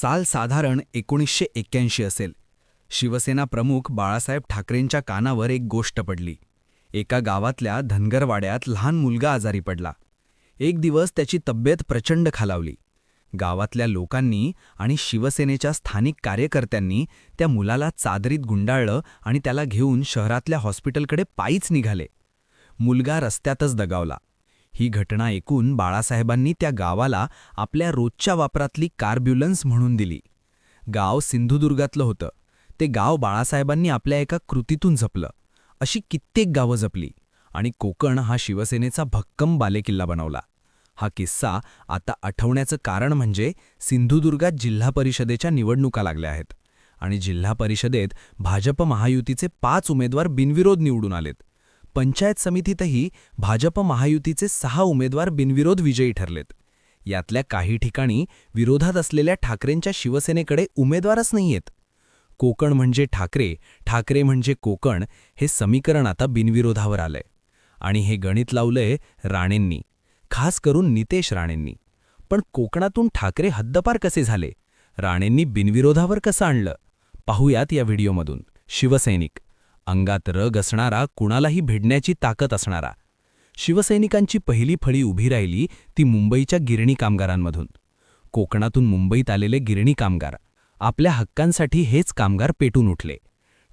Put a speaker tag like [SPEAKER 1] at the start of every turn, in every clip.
[SPEAKER 1] साल साधारण एकोणीसशे एक्क्याऐंशी असेल. शिवसेना प्रमुख बाळासाहेब ठाकरेंच्या कानावर एक गोष्ट पडली. एका गावातल्या धनगरवाड्यात लहान मुलगा आजारी पडला. एक दिवस त्याची तब्येत प्रचंड खालावली. गावातल्या लोकांनी आणि शिवसेनेच्या स्थानिक कार्यकर्त्यांनी त्या मुलाला चादरीत गुंडाळलं आणि त्याला घेऊन शहरातल्या हॉस्पिटलकडे पायीच निघाले. मुलगा रस्त्यातच दगावला. ही घटना ऐकून बाळासाहेबांनी त्या गावाला आपल्या रोजच्या वापरातली कार्ब्युलन्स म्हणून दिली. गाव सिंधुदुर्गातलं होतं. ते गाव बाळासाहेबांनी आपल्या एका कृतीतून जपलं. अशी कित्येक गावं जपली आणि कोकण हा शिवसेनेचा भक्कम बालेकिल्ला बनवला. हा किस्सा आता आठवण्याचं कारण म्हणजे सिंधुदुर्गात जिल्हा परिषदेच्या निवडणुका लागल्या आहेत आणि जिल्हा परिषदेत भाजप महायुतीचे पाच उमेदवार बिनविरोध निवडून आलेत. पंचायत समितीतही भाजप महायुतीचे सहा उमेदवार बिनविरोध विजयी ठरलेत. यातल्या काही ठिकाणी विरोधात असलेल्या ठाकरेंच्या शिवसेनेकडे उमेदवारच नाहीयेत. कोकण म्हणजे ठाकरे ठाकरे म्हणजे कोकण हे समीकरण आता बिनविरोधावर आलंय. आणि हे गणित लावलंय राणेंनी खास करून नितेश राणेंनी. पण कोकणातून ठाकरे हद्दपार कसे झाले? राणेंनी बिनविरोधावर कसं आणलं? पाहूयात या व्हिडिओमधून. शिवसैनिक अंगात रग असणारा कुणालाही भिडण्याची ताकद असणारा. शिवसैनिकांची पहिली फळी उभी राहिली ती मुंबईच्या गिरणी कामगारांमधून. कोकणातून मुंबईत आलेले गिरणी कामगार. आपल्या हक्कांसाठी हेच कामगार पेटून उठले.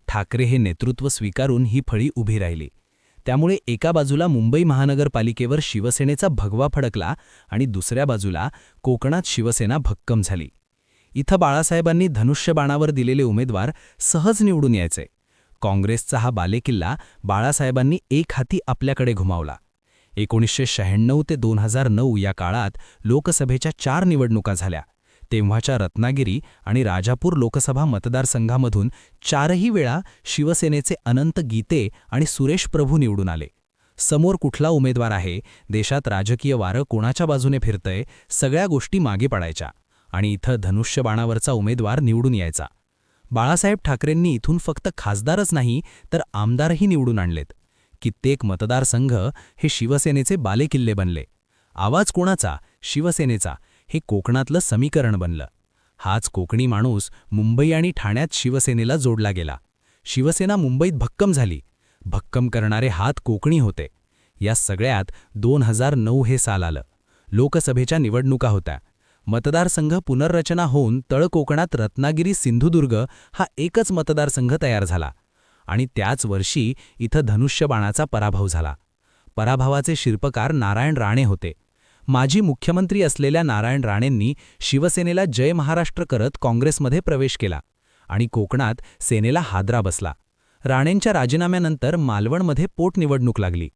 [SPEAKER 1] ठाकरे हे नेतृत्व स्वीकारून ही फळी उभी राहिली. त्यामुळे एका बाजूला मुंबई महानगरपालिकेवर शिवसेनेचा भगवा फडकला आणि दुसऱ्या बाजूला कोकणात शिवसेना भक्कम झाली. इथं बाळासाहेबांनी धनुष्यबाणावर दिलेले उमेदवार सहज निवडून यायचे. काँग्रेसचा हा बालेकिल्ला बाळासाहेबांनी एक हाती आपल्याकडे घुमावला. एकोणीसशे शहाण्णव ते दोन हजार नऊ या काळात लोकसभेच्या चार निवडणुका झाल्या. तेव्हाच्या रत्नागिरी आणि राजापूर लोकसभा मतदारसंघामधून चारही वेळा शिवसेनेचे अनंत गीते आणि सुरेश प्रभू निवडून आले. समोर कुठला उमेदवार आहे देशात राजकीय वारं कोणाच्या बाजूने फिरतंय सगळ्या गोष्टी मागे पडायच्या आणि इथं धनुष्यबाणावरचा उमेदवार निवडून यायचा. बाळासाहेब ठाकरेंनी इथून फक्त खासदारच नाही तर आमदारही निवडून आणलेत. कित्येक मतदारसंघ हे शिवसेनेचे बालेकिल्ले बनले. आवाज कोणाचा? शिवसेनेचा. हे कोकणातलं समीकरण बनलं. हाच कोकणी माणूस मुंबई आणि ठाण्यात शिवसेनेला जोडला गेला. शिवसेना मुंबईत भक्कम झाली. भक्कम करणारे हात कोकणी होते. या सगळ्यात दोन हजार नऊ हे साल आलं. लोकसभेच्या निवडणुका होत्या. मतदारसंघ पुनर्रचना होऊन तळ कोकणात रत्नागिरी सिंधुदुर्ग हा एकच मतदारसंघ तयार झाला आणि त्याच वर्षी इथं धनुष्यबाणाचा पराभव झाला. पराभवाचे शिल्पकार नारायण राणे होते. माजी मुख्यमंत्री असलेल्या नारायण राणेंनी शिवसेनेला जय महाराष्ट्र करत काँग्रेसमध्ये प्रवेश केला आणि कोकणात सेनेला हादरा बसला. राणेंच्या राजीनाम्यानंतर मालवणमध्ये पोटनिवडणूक लागली.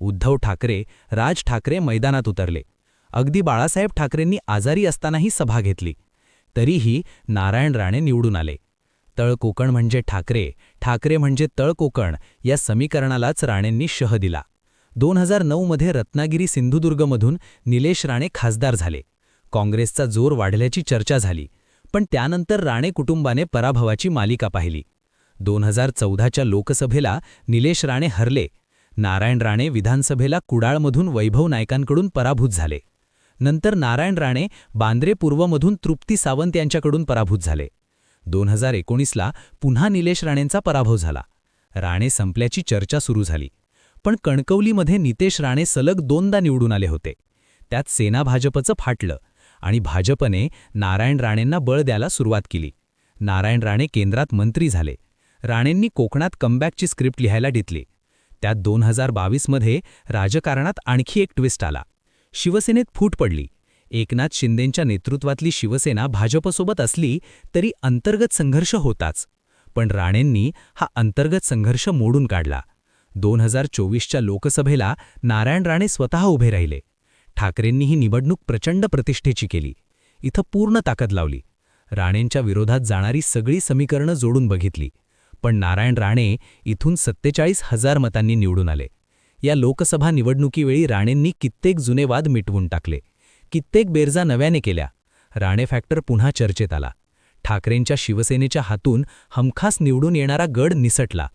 [SPEAKER 1] उद्धव ठाकरे राज ठाकरे मैदानात उतरले. अगदी बाळासाहेब ठाकरेंनी आजारी असतानाही सभा घेतली. तरीही नारायण राणे निवडून आले. तळ कोकण म्हणजे ठाकरे ठाकरे म्हणजे तळ कोकण या समीकरणालाच राणेंनी शह दिला. दोन हजार नऊमध्ये रत्नागिरी सिंधुदुर्गमधून निलेश राणे खासदार झाले. काँग्रेसचा जोर वाढल्याची चर्चा झाली पण त्यानंतर राणे कुटुंबाने पराभवाची मालिका पाहिली. दोन हजार चौदाच्या लोकसभेला निलेश राणे हरले. नारायण राणे विधानसभेला कुडाळमधून वैभव नायकांकडून पराभूत झाले. नंतर नारायण राणे बांद्रे पूर्वमधून तृप्ती सावंत यांच्याकडून पराभूत झाले. दोन हजार एकोणीसला पुन्हा निलेश राणेंचा पराभव झाला. राणे संपल्याची चर्चा सुरू झाली. पण कणकवलीमध्ये नितेश राणे सलग दोनदा निवडून आले होते. त्यात सेना भाजपचं फाटलं आणि भाजपने नारायण राणेंना बळ द्यायला सुरुवात केली. नारायण राणे केंद्रात मंत्री झाले. राणेंनी कोकणात कमबॅकची स्क्रिप्ट लिहायला डितली. त्यात दोन हजार बावीसमध्ये राजकारणात आणखी एक ट्विस्ट आला. शिवसेनेत फूट पडली. एकनाथ शिंदेंच्या नेतृत्वातली शिवसेना भाजपसोबत असली तरी अंतर्गत संघर्ष होताच. पण राणेंनी हा अंतर्गत संघर्ष मोडून काढला. दोन हजार चोवीसच्या लोकसभेला नारायण राणे स्वतः उभे राहिले. ठाकरेंनी ही निवडणूक प्रचंड प्रतिष्ठेची केली. इथं पूर्ण ताकद लावली. राणेंच्या विरोधात जाणारी सगळी समीकरणं जोडून बघितली. पण नारायण राणे इथून सत्तेचाळीस हजार मतांनी निवडून आले. या लोकसभा निवडणुकीवेळी राणेंनी कित्येक जुने वाद मिटवून टाकले. कित्येक बेरजा नव्याने केल्या. राणे फॅक्टर पुन्हा चर्चेत आला. ठाकरेंच्या शिवसेनेच्या हातून हमखास निवडून येणारा गड निसटला.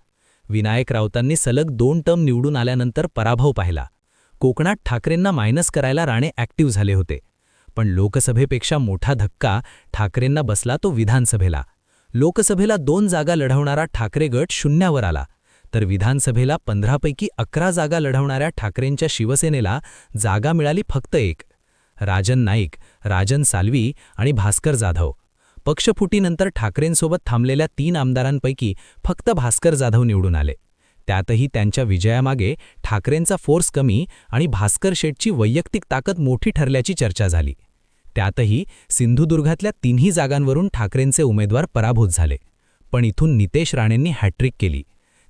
[SPEAKER 1] विनायक राऊतांनी सलग दोन टर्म निवडून आल्यानंतर पराभव पाहिला. कोकणात ठाकरेंना मायनस करायला राणे ॲक्टिव्ह झाले होते.
[SPEAKER 2] पण लोकसभेपेक्षा मोठा धक्का ठाकरेंना बसला तो विधानसभेला. लोकसभेला दोन जागा लढवणारा ठाकरे गट शून्यावर आला. तर विधानसभेला पंधरापैकी अकरा जागा लढवणाऱ्या ठाकरेंच्या शिवसेनेला जागा मिळाली फक्त एक. राजन नाईक राजन साल्वी आणि भास्कर जाधव. पक्षफुटीनंतर ठाकरेंसोबत थांबलेल्या तीन आमदारांपैकी फक्त भास्कर जाधव निवडून आले. त्यातही त्यांच्या विजयामागे ठाकरेंचा फोर्स कमी आणि भास्कर शेटची वैयक्तिक ताकद मोठी ठरल्याची चर्चा झाली. त्यातही सिंधुदुर्गातल्या तिन्ही जागांवरून ठाकरेंचे उमेदवार पराभूत झाले. पण इथून नितेश राणेंनी हॅट्रिक केली.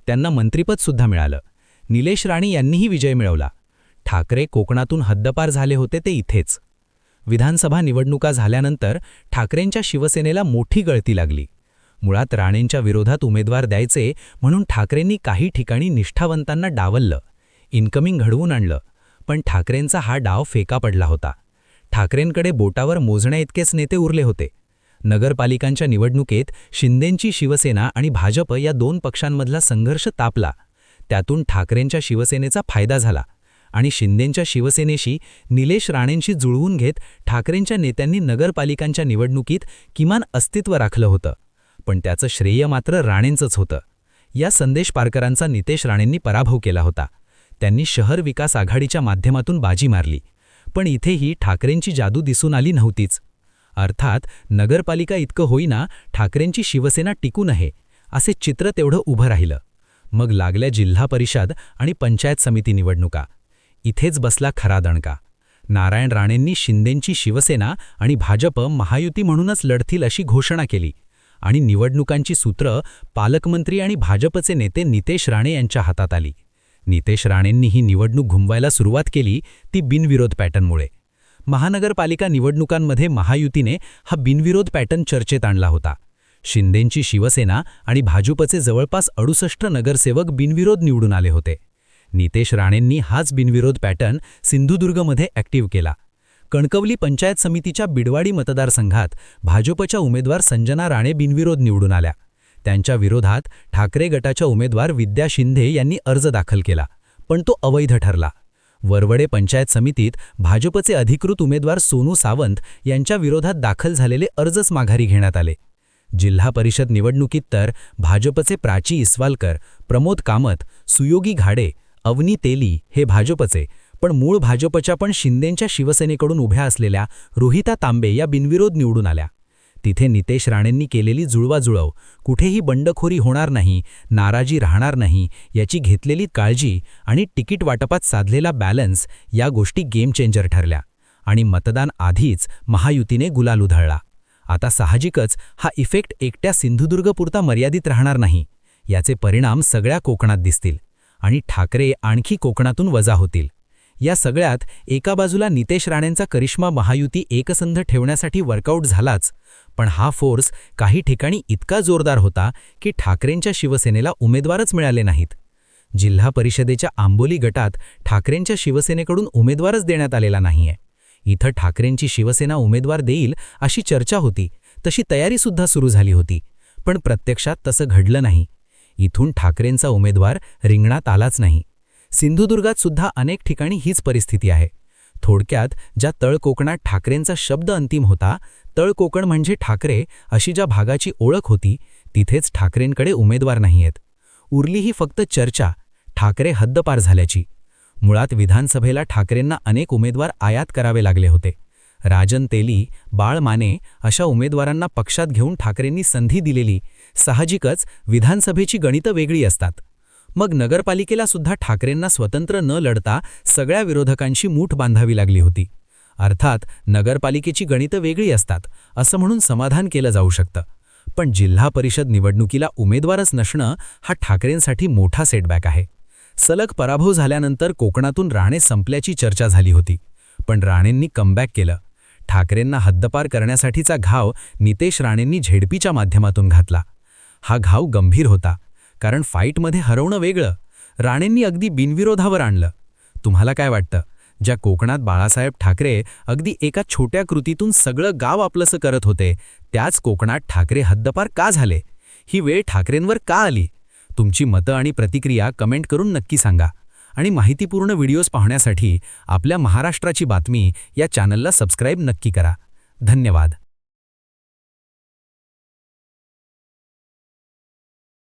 [SPEAKER 2] त्यांना मंत्रिपदसुद्धा मिळालं. निलेश राणे यांनीही विजय मिळवला. ठाकरे कोकणातून हद्दपार झाले होते ते इथेच. विधानसभा निवडणुका झाल्यानंतर ठाकरेंच्या शिवसेनेला मोठी गळती लागली. मुळात राणेंच्या विरोधात उमेदवार द्यायचे म्हणून ठाकरेंनी काही ठिकाणी निष्ठावंतांना डावललं इन्कमिंग घडवून आणलं पण ठाकरेंचा हा डाव फेका पडला होता. ठाकरेंकडे बोटावर मोजण्याइतकेच नेते उरले होते. नगरपालिकांच्या निवडणुकीत शिंदेंची शिवसेना आणि भाजप या दोन पक्षांमधला संघर्ष तापला. त्यातून ठाकरेंच्या शिवसेनेचा फायदा झाला आणि शिंदेंच्या शिवसेनेशी निलेश राणेंशी जुळवून घेत ठाकरेंच्या नेत्यांनी नगरपालिकांच्या निवडणुकीत किमान अस्तित्व राखलं होतं. पण त्याचं श्रेय मात्र राणेंचंच होतं. या संदेश पारकरांचा नितेश राणेंनी पराभव केला होता. त्यांनी शहर विकास आघाडीच्या माध्यमातून बाजी मारली. पण इथेही ठाकरेंची जादू दिसून आली नव्हतीच. अर्थात नगरपालिका इतकं होईना ठाकरेंची शिवसेना टिकू नये असे चित्र तेवढं उभं राहिलं. मग लागल्या जिल्हा परिषद आणि पंचायत समिती निवडणुका. इथेच बसला खरा दणका. नारायण राणेंनी शिंदेंची शिवसेना आणि भाजप महायुती म्हणूनच लढतील अशी घोषणा केली आणि निवडणुकांची सूत्र पालकमंत्री आणि भाजपचे नेते नितेश राणे यांच्या हातात आली. नितेश राणेंनी ही निवडणूक घुमवायला सुरुवात केली ती बिनविरोध पॅटर्नमुळे. महानगरपालिका निवडणुकांमध्ये महायुतीने हा बिनविरोध पॅटर्न चर्चेत आणला होता. शिंदेंची शिवसेना आणि भाजपचे जवळपास अडुसष्ट नगरसेवक बिनविरोध निवडून आले होते. नितेश राणेंनी हाच बिनविरोध पॅटर्न सिंधुदुर्गमध्ये ॲक्टिव्ह केला. कणकवली पंचायत समितीच्या बिडवाडी मतदारसंघात भाजपच्या उमेदवार संजना राणे बिनविरोध निवडून आल्या. त्यांच्या विरोधात ठाकरे गटाच्या उमेदवार विद्या शिंदे यांनी अर्ज दाखल केला पण तो अवैध ठरला. वरवडे पंचायत समितीत भाजपचे अधिकृत उमेदवार सोनू सावंत यांच्या विरोधात दाखल झालेले अर्जच माघारी घेण्यात आले. जिल्हा परिषद निवडणुकीत तर भाजपचे प्राची इस्वालकर प्रमोद कामत सुयोगी घाडे अवनी तेली हे भाजपचे पण मूळ भाजपच्या पण शिंदेंच्या शिवसेनेकडून उभ्या असलेल्या रोहिता तांबे या बिनविरोध निवडून आल्या. तिथे नितेश राणेंनी केलेली जुळवाजुळव. कुठेही बंडखोरी होणार नाही नाराजी राहणार नाही याची घेतलेली काळजी आणि तिकीट वाटपात साधलेला बॅलन्स या गोष्टी गेम चेंजर ठरल्या आणि मतदान आधीच महायुतीने गुलाल उधळला. आता साहजिकच हा इफेक्ट एकट्या सिंधुदुर्गपुरता मर्यादित राहणार नाही याचे परिणाम सगळ्या कोकणात दिसतील आणि ठाकरे आणखी कोकणातून वजा होतील. या सगळ्यात एका बाजूला नितेश राणेंचा करिश्मा महायुती एकसंध ठेवण्यासाठी वर्कआउट झालाच. पण हा फोर्स काही ठिकाणी इतका जोरदार होता की ठाकरेंच्या शिवसेनेला उमेदवारच मिळाले नाहीत. जिल्हा परिषदेच्या आंबोली गटात ठाकरेंच्या शिवसेनेकडून उमेदवारच देण्यात आलेला नाहीये. इथं ठाकरेंची शिवसेना उमेदवार देईल अशी चर्चा होती तशी तयारीसुद्धा सुरू झाली होती. पण प्रत्यक्षात तसं घडलं नाही. इथून ठाकरेंचा उमेदवार रिंगणात आलाच नाही. सिंधुदुर्गात सुद्धा अनेक ठिकाणी हीच परिस्थिती आहे. थोडक्यात ज्या तळ कोकणात ठाकरेंचा शब्द अंतिम होता तळ कोकण म्हणजे ठाकरे अशी ज्या भागाची ओळख होती तिथेच ठाकरेंकडे उमेदवार नाहीयेत. उरली ही फक्त चर्चा ठाकरे हद्दपार झाल्याची. मुळात विधानसभेला ठाकरेंना अनेक उमेदवार आयात करावे लागले होते. राजन तेली बाळ माने अशा उमेदवारांना पक्षात घेऊन ठाकरेंनी संधी दिलेली साहजिकच विधानसभेची गणितं वेगळी असतात. मग नगरपालिकेला सुद्धा ठाकरेंना स्वतंत्र न लढता सगळ्या विरोधकांशी मूठ बांधावी लागली होती. अर्थात नगरपालिकेची गणितं वेगळी असतात असं म्हणून समाधान केलं जाऊ शकतं. पण जिल्हा परिषद निवडणुकीला उमेदवारच नसणं हा ठाकरेंसाठी मोठा सेटबॅक आहे. सलग पराभव झाल्यानंतर कोकणातून राणे संपल्याची चर्चा झाली होती. पण राणेंनी कमबॅक केलं. ठाकरेंना हद्दपार करण्यासाठीचा घाव नितेश राणेंनी झेडपीच्या माध्यमातून घातला. हा घाव गंभीर होता. कारण फाईटमध्ये हरवणं वेगळं. राणेंनी अगदी बिनविरोधावर आणलं. तुम्हाला काय वाटतं? ज्या कोकणात बाळासाहेब ठाकरे अगदी एका छोट्या कृतीतून सगळं गाव आपलंसं करत होते त्याच कोकणात ठाकरे हद्दपार का झाले? ही वेळ ठाकरेंवर का आली? तुमची मतं आणि प्रतिक्रिया कमेंट करून नक्की सांगा. आणि माहितीपूर्ण व्हिडिओज पाहण्यासाठी आपल्या महाराष्ट्राची बातमी या चॅनलला सबस्क्राईब नक्की करा. धन्यवाद.